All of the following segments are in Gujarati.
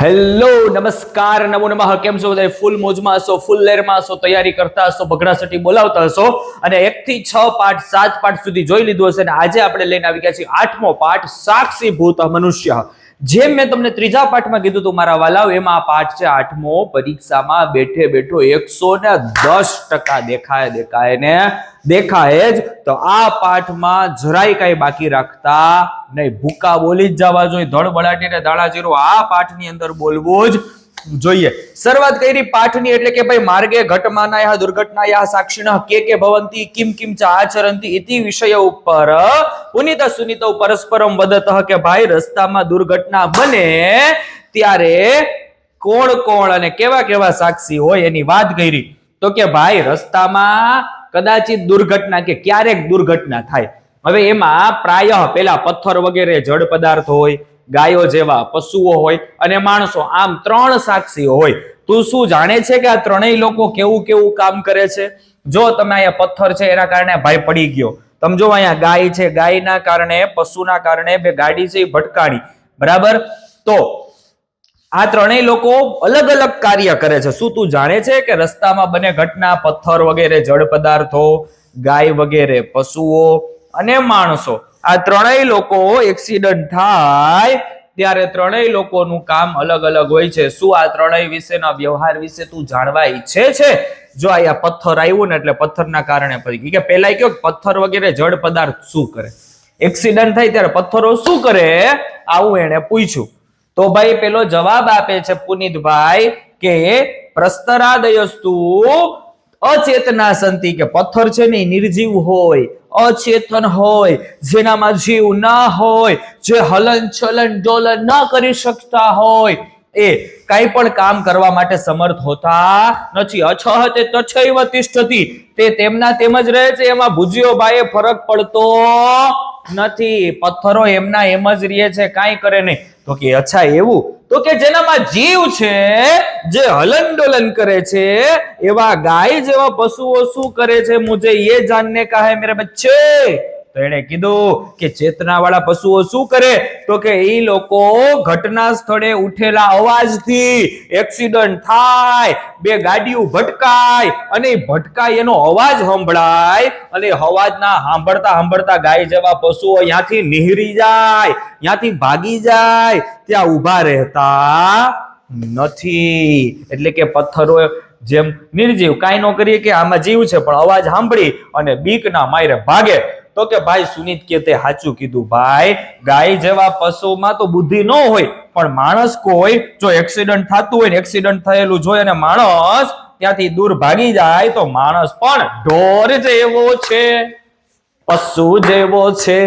હેલો, નમસ્કાર, નમો નમઃ. કેમ છો બધા? ફૂલ મોજમાં હશો, ફૂલ લેરમાં હશો, તૈયારી કરતા હશો ભગડાસટી બોલાવતા હશો અને એક થી છ પાઠ, સાત પાઠ સુધી જોઈ લીધું હશે અને આજે આપણે લઈને આવી ગયા છીએ આઠમો પાઠ, સાક્ષી ભૂત, મનુષ્ય. જેમ મેં તમને ત્રીજા પાઠમાં કીધું હતું, મારા વાલાવ એમાં આ પાઠ છે આઠમો, પરીક્ષામાં બેઠે બેઠો એકસો ને દસ ટકા દેખાય દેખાય ને દેખાય જ. તો આ પાઠમાં જરાય કઈ બાકી રાખતા નહીં. ભૂકા બોલી જ જવા જોઈએ, ધડ બળાટી ને દાણા જીરો. આ પાઠની અંદર બોલવું જ જોઈએ. શરૂઆત કરી પાઠની એટલે કે ભાઈ માર્ગે ઘટમાના દુર્ઘટના સાક્ષીના કે કે ભવંતી, કિમ કિમ ચા આચરંતી, ઇતિ વિષય ઉપર પુનિત સુનિત પરસ્પરમ વદત કે ભાઈ રસ્તામાં દુર્ઘટના બને ત્યારે કોણ કોણ અને કેવા કેવા સાક્ષી હોય એની વાત કરી. તો કે ભાઈ રસ્તામાં કદાચિત દુર્ઘટના કે ક્યારેક દુર્ઘટના થાય. હવે એમાં પ્રાય પેલા પથ્થર વગેરે જડ પદાર્થ હોય, ગાયો જેવા પશુઓ હોય અને માણસો, આમ ત્રણ સાક્ષીઓ હોય. તું શું જાણે છે કે આ ત્રણેય લોકો કેવું કેવું કામ કરે છે? જો તમે અહીંયા પથ્થર છે, એના કારણે ભાઈ પડી ગયો. તમે જો અહીંયા ગાય છે, ગાયના કારણે, પશુના કારણે બે ગાડી છે એ ભટકાણી બરાબર? તો આ ત્રણેય લોકો અલગ અલગ કાર્ય કરે છે. શું તું જાણે છે કે રસ્તામાં બને ઘટના, પથ્થર વગેરે, જળ પદાર્થો, ગાય વગેરે, પશુઓ અને માણસો? આ ત્રણેય લોકો એક્સિડન્ટ થાય ત્યારે ત્રણેય લોકોનું કામ અલગ અલગ હોય છે. શું આ ત્રણેય વિશેના વ્યવહાર વિશે તું જાણવા ઈચ્છે છે? જો અહીંયા પથ્થર આવ્યું ને એટલે પથ્થરના કારણે પડી કે પેલા કયો પથ્થર વગેરે જળ પદાર્થ શું કરે? એક્સિડન્ટ થાય ત્યારે પથ્થરો શું કરે? આવું એને પૂછ્યું. તો ભાઈ પેલો જવાબ આપે છે પુનિતભાઈ કે પ્રસ્તરાદયસ્તુ અચેતના સંતિ કે પથ્થર છે ને નિર્જીવ હોય, અચેતન હોય, જેનામાં જીવ ના હોય, જે હલન ચલન ડોલન ન કરી શકતા હોય, એ કાંઈ પણ કામ કરવા માટે સમર્થ હોતા નથી. અછહતે તછૈવ તિષ્ઠતી. તે તેમના તેમ જ રહે છે, એમાં ભુજિયો ભાઈએ ફરક પડતો નથી. પથ્થરો એમના એમ જ રહે છે, કાંઈ કરે નહીં. તો કે અચ્છા એવું તો કે જેનામાં જીવ છે, જે હલન ડોલન કરે છે, એવા ગાય જેવા પશુઓ શું કરે છે, મુજે એ જાનને કહે, મેરે બચ્ચે તો એને કીધું કે ચેતના વાળા પશુઓ શું કરે? તો કે એ લોકો ઘટના સ્થળે ઉઠેલા અવાજથી એક્સિડન્ટ થાય, બે ગાડીઓ ભટકાય અને ભટકાય એનો અવાજ સંભળાય અને અવાજના સાંભળતા સાંભળતા ગાય જેવા પશુઓ ત્યાંથી નિહરી જાય ત્યાંથી ભાગી જાય, ત્યાં ઊભા રહેતા નથી. એટલે કે પથ્થરો જેમ નિર્જીવ. કાંઈ ન કરીએ કે આમાં જીવ છે, પણ અવાજ સાંભળી અને બીકના માયરે ભાગે. તો કે ભાઈ સુનિત કે તે સાચું કીધું, ભાઈ, ગાય જેવા પશુમાં તો બુદ્ધિ ન હોય, પણ માણસ કોઈ જો એક્સિડન્ટ થતું હોય ને એક્સિડન્ટ થયેલું જોઈ અને માણસ ત્યાંથી દૂર ભાગી જાય તો માણસ પણ ઢોર જેવો છે, પશુ જેવો છે.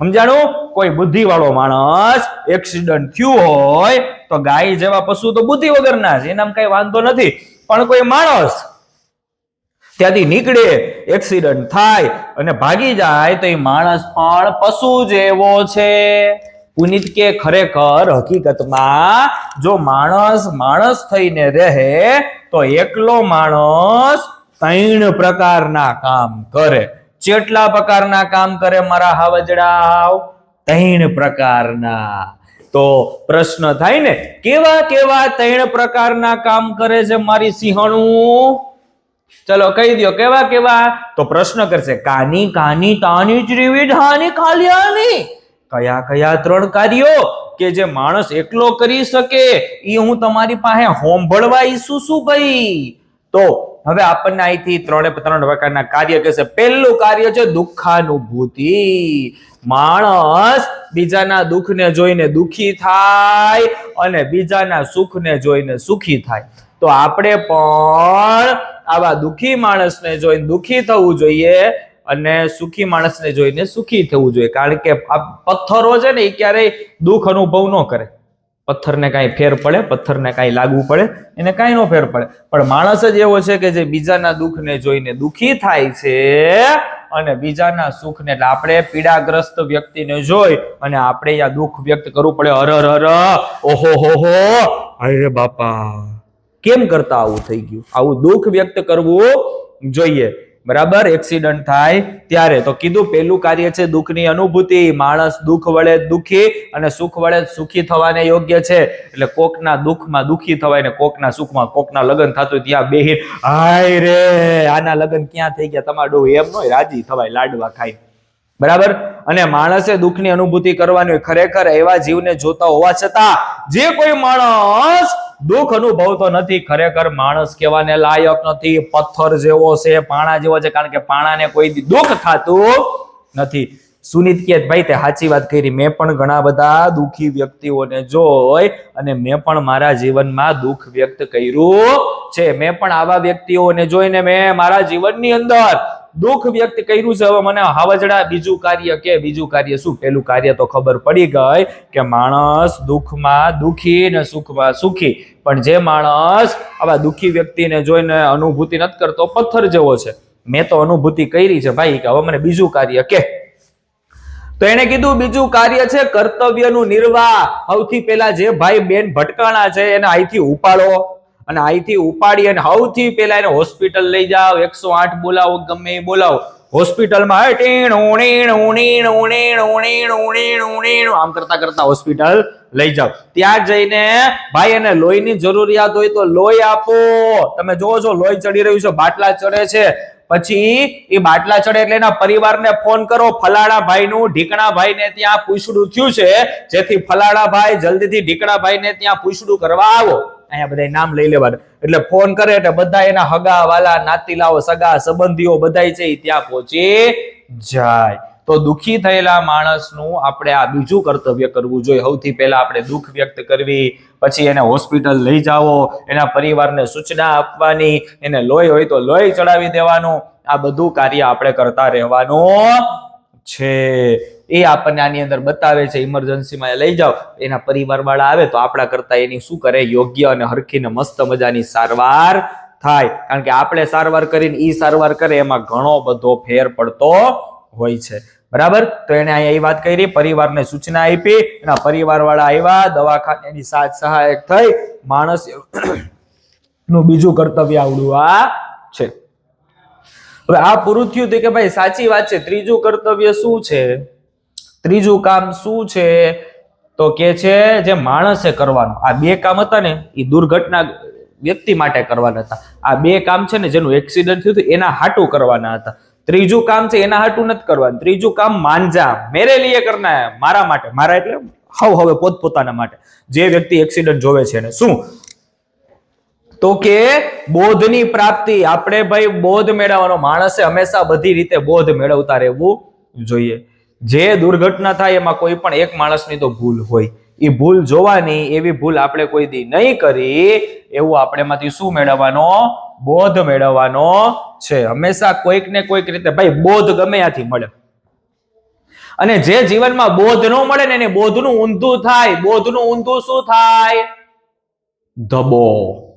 સમજાણું? કોઈ બુદ્ધિ વાળો માણસ એક્સિડન્ટ થયું હોય તો ગાય જેવા પશુ તો બુદ્ધિ વગરના છે એનામાં કઈ વાંધો નથી. પણ કોઈ માણસ ત્યાંથી નીકળે એક્સિડન્ટ થાય અને ભાગી જાય તો એ માણસ પણ પશુ જેવો છે. પુનિત કે ખરેખર હકીકતમાં જો માણસ માણસ થઈને રહે તો એકલો માણસ ત્રણ પ્રકારના કામ કરે. ચેટલા પ્રકારના કામ કરે મારા હાવજડાવ? ત્રણ પ્રકારના. તો પ્રશ્ન થાય ને, કેવા કેવા ત્રણ પ્રકારના કામ કરે છે મારી સિંહણું? ચલો કહી દો કેવા કેવા? તો પ્રશ્ન કરશે, કાની કાની તાની ત્રિવિધાની કાલ્યાની કયા કયા ત્રણ કાર્યો કે જે માણસ એકલો કરી શકે? એ હું તમારી પાસે હોંભળવા ઈસુ શું ભાઈ? તો હવે આપણને અહીંથી ત્રણે ત્રણ પ્રકારના કાર્ય કહેશે. પહેલું કાર્ય છે દુઃખાનુભૂતિ. માણસ બીજાના દુઃખને જોઈને દુઃખી થાય અને બીજાના સુખને જોઈને સુખી થાય. તો આપણે પણ આવા દુઃખી માણસને જોઈને દુઃખી થવું જોઈએ અને સુખી માણસને જોઈને સુખી થવું જોઈએ. કારણ કે આ પથ્થરો છે ને, એ ક્યારેય દુઃખ અનુભવ ન કરે. પથ્થરને કાંઈ ફેર પડે, પથ્થરને કાંઈ લાગવું પડે, એને કાંઈ ન ફેર પડે. પણ માણસ જ એવો છે કે જે બીજાના દુઃખને જોઈને દુઃખી થાય છે અને બીજાના સુખને, એટલે આપણે પીડાગ્રસ્ત વ્યક્તિને જોઈ અને આપણે આ દુઃખ વ્યક્ત કરવું પડે. અર અર ઓહો હો હો અરે બાપા. કેમ કરતા આવું થઈ ગયું? આવું દુઃખ વ્યક્ત કરવું જોઈએ. બરાબર? એક્સિડન્ટ થાય ત્યારે. તો કીધું, પહેલું કાર્ય છે દુઃખની અનુભૂતિ. માણસ દુઃખ વડે દુઃખી અને સુખ વડે સુખી થવાને યોગ્ય છે. એટલે કોકના દુઃખમાં દુઃખી થવાય ને કોકના સુખમાં કોકના લગ્ન થતું ત્યાં બેહી હાય રે, આના લગ્ન ક્યાં થઈ ગયા? તમારું એમ નો રાજી થવાય, લાડવા ખાઈ બરાબર? અને માણસે દુઃખની અનુભૂતિ કરવાની ખરેખર એવા જીવને જોતા હોવા છતાં, જે કોઈ માણસ દુઃખ અનુભવતો નથી, ખરેખર માણસ કહેવાને લાયક નથી, પથ્થર જેવો છે, પાણા જેવો છે, કારણ કે પાણાને કોઈ દુઃખ થતું નથી. સુનિત કે, ભાઈ, તે સાચી વાત કરી. મેં પણ ઘણા બધા દુઃખી વ્યક્તિઓને જોઈ અને મેં પણ મારા જીવનમાં દુઃખ વ્યક્ત કર્યું છે. મેં પણ આવા વ્યક્તિઓને જોઈને મેં મારા જીવનની અંદર દુઃખ વ્યક્ત કર્યું છે. હવે મને હાવજડા બીજું કાર્ય કે બીજું કાર્ય શું? પેલું કાર્ય તો ખબર પડી ગઈ કે માણસ દુઃખમાં દુઃખી ને સુખમાં સુખી. પણ જે માણસ આવા દુઃખી વ્યક્તિને જોઈને અનુભૂતિ નથી કરતો, પથ્થર જેવો છે. મેં તો અનુભૂતિ કરી છે ભાઈ કે હવે મને બીજું કાર્ય કે. તો એને કીધું, બીજું કાર્ય છે કર્તવ્યનું નિર્વાહ. સૌથી પહેલા જે ભાઈ બેન ભટકાણા છે એને અહીંથી ઉપાડો. અને અહીંથી ઉપાડી અને સૌથી પહેલા એને હોસ્પિટલ લઈ જાઓ. એકસો આઠ બોલાવો, ગમે એ બોલાવો. હોસ્પિટલમાં ટીણ ઉણીણ ઉણીણ ઉણીણ ઉણીણ ઉણીણ ઉણીણ આમ કરતા કરતા હોસ્પિટલ લઈ જાઓ. ત્યાં જઈને ભાઈ, એને લોહીની જરૂરિયાત હોય તો લોહી આપો. તમે જોવો છો, લોહી ચડી રહ્યું છે, બાટલા ચડે છે. પછી એ બાટલા ચડે એટલે એના પરિવારને ફોન કરો. ફલાણા ભાઈનું ઢીકણા ભાઈને ત્યાં પૂછડું થયું છે. જેથી ફલાણા ભાઈ જલ્દીથી ઢીકણા ભાઈને ત્યાં પૂછડું કરવા આવો. અહીંયા બધા નામ લઈ લેવાનું. એટલે ફોન કરે એટલે બધા એના હગા, વાલા, નાતીલાઓ, સગા, સંબંધીઓ બધા છે ત્યાં પહોંચી જાય. તો દુખી થયેલા માણસનું આપણે આ બીજું કર્તવ્ય કરવું જોઈએ. સૌથી પહેલા આપણે દુઃખ વ્યક્ત કરવી, પછી એને હોસ્પિટલ લઈ જાઓ, એના પરિવારને સૂચના આપવાની, એને લોહી હોય તો લોહી ચડાવી દેવાનું. આ બધું કાર્ય આપણે કરતા રહેવાનું છે. એ આપણને આની અંદર બતાવે છે ઇમરજન્સીમાં લઈ જાઓ, એના પરિવાર વાળા આવે તો આપણા કરતા એની શું કરે? યોગ્ય અને હરખીને મસ્ત મજાની સારવાર થાય. કારણ કે આપણે સારવાર કરીને ઈ સારવાર કરે, એમાં ઘણો બધો ફેર પડતો હોય છે. બરાબર? તો એને અહીંયા એ વાત કરી, પરિવારને સૂચના આપી, એના પરિવાર વાળા આવ્યા દવાખાનેની સાથ સહાયક થઈ, માણસ નું બીજું કર્તવ્ય આવડું આ છે. હવે આ પૂરું થયું કે ભાઈ સાચી વાત છે, ત્રીજું કર્તવ્ય શું છે? ત્રીજું કામ શું છે? તો કે છે જે માણસે કરવાનું. આ બે કામ હતા ને એ દુર્ઘટના વ્યક્તિ માટે કરવાના હતા. આ બે કામ છે ને, જેનું એક્સિડન્ટ થયું હતું, એના હાટું કરવાના હતા. ત્રીજું કામ છે, એના હાટું નથી કરવાનું. ત્રીજું કામ માંજા. મેરે લીએ કરના મારા માટે. મારા એટલે હવ હવે પોતપોતાના માટે. જે વ્યક્તિ એક્સિડન્ટ જોવે છે ને શું? તો કે બોધની પ્રાપ્તિ. આપણે ભાઈ બોધ મેળવવાનો. માણસે હંમેશા બધી રીતે બોધ મેળવતા રહેવું જોઈએ. જે દુર્ઘટના થાય એમાં કોઈ પણ એક માણસની તો ભૂલ હોય. એ ભૂલ જોવાની, એવી ભૂલ આપણે કોઈ દી નહીં કરી, એવું આપણે એમાંથી શું મેળવવાનો? બોધ મેળવવાનો છે. હંમેશા કોઈક ને કોઈક રીતે ભાઈ બોધ ગમે ત્યાંથી મળે. અને જે જીવનમાં બોધ ન મળે ને એને બોધનું ઊંધું થાય. બોધનું ઊંધું શું થાય? ધબો.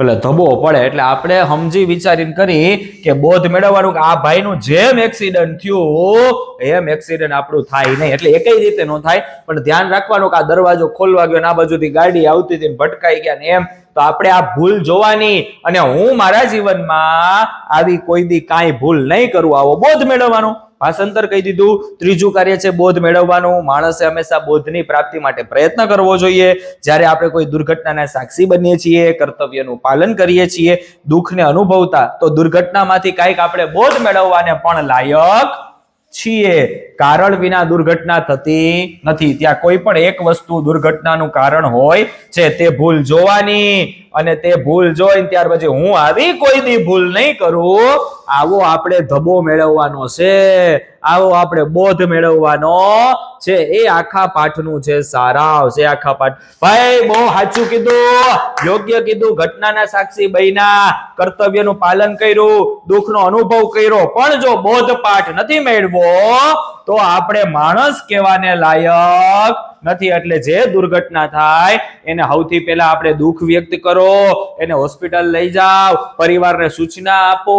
એટલે ધબો પડે એટલે આપણે સમજી વિચારીને કરી કે બોધ મેળવવાનું કે આ ભાઈનું જેમ એક્સિડન્ટ થયું, એમ એક્સિડન્ટ આપણું થાય નહીં. એટલે એકઈ રીતે ન થાય. પણ ધ્યાન રાખવાનું કે આ દરવાજો ખોલવા ગયો આ બાજુથી ગાડી આવતી હતી ભટકાઈ ગયા ને એમ, તો આપણે આ ભૂલ જોવાની અને હું મારા જીવનમાં આવી કોઈ દી કાંઈ ભૂલ નહીં કરું, આવો બોધ મેળવવાનો. ભાષાંતર કહી દીધું. ત્રીજું કાર્ય છે બોધ મેળવવાનું. માણસે હંમેશા બોધની પ્રાપ્તિ માટે પ્રયત્ન કરવો જોઈએ. જ્યારે આપણે કોઈ દુર્ઘટનાના સાક્ષી બનીએ છીએ, કર્તવ્યનું પાલન કરીએ છીએ, દુઃખને અનુભવતા, તો દુર્ઘટનામાંથી કાંઈક આપણે બોધ મેળવવાને પણ લાયક છીએ. કારણ વિના દુર્ઘટના થતી નથી. ત્યાં કોઈ પણ એક વસ્તુ દુર્ઘટનાનું કારણ હોય છે, તે ભૂલ જોવાની. અને તે ભૂલ જોઈને ત્યાર પછી હું આવી કોઈ ભૂલ નહીં કરું. આવો આપણે ધબો મેળવવાનો છે. આવો આપણે બોધ મેળવવાનો છે. એ આખા પાઠનું છે સારાંશ, એ આખા પાઠ. ભાઈ, બહુ સાચું કીધું. યોગ્ય કીધું. ઘટનાના સાક્ષી બન્યા. કર્તવ્યનું પાલન કર્યું. દુઃખનો અનુભવ કર્યો. પણ જો બોધ પાઠ નથી મેળવો, તો આપણે માણસ કહેવાને લાયક નથી એટલે જે દુર્ઘટના થાય, એને સૌથી પહેલા આપણે દુઃખ વ્યક્ત કરો, એને હોસ્પિટલ લઈ જાઓ, પરિવારને સૂચના આપો,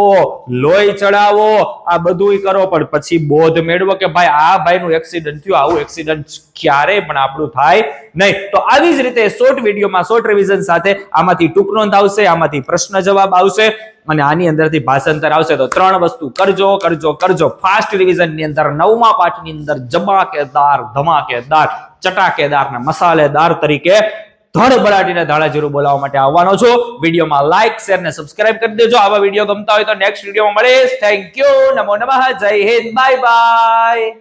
લોહી ચડાવો, આ બધું કરો, પણ પછી બોધ મેળવો કે ભાઈ આ ભાઈનું એક્સિડન્ટ થયું, આવું એક્સિડન્ટ ક્યારેય પણ આપણું થાય નહીં. તો આવી જ રીતે શોર્ટ વિડીયોમાં શોર્ટ રિવિઝન સાથે આમાંથી ટૂંક નોંધ આવશે, આમાંથી પ્રશ્ન જવાબ આવશે. અને આની અંદરથી ભાષાંતર આવશે તો ત્રણ વસ્તુ કરજો કરજો કરજો. ફાસ્ટ રિવિઝનની અંદર નવમા પાઠની અંદર જમાકેદાર, ધમાકેદાર, ચટાકેદાર ને મસાલેદાર તરીકે ધડ બળાટીને ધાડાજીરું બોલાવવા માટે આવવાનો છું. વિડીયોમાં લાઈક શેર ને સબસ્ક્રાઇબ કરી દેજો. આવા વીડિયો ગમતા હોય તો નેક્સ્ટ વિડીયોમાં મળીશ. થેન્ક યુ નમો નમઃ. જય હિન્દ. Bye bye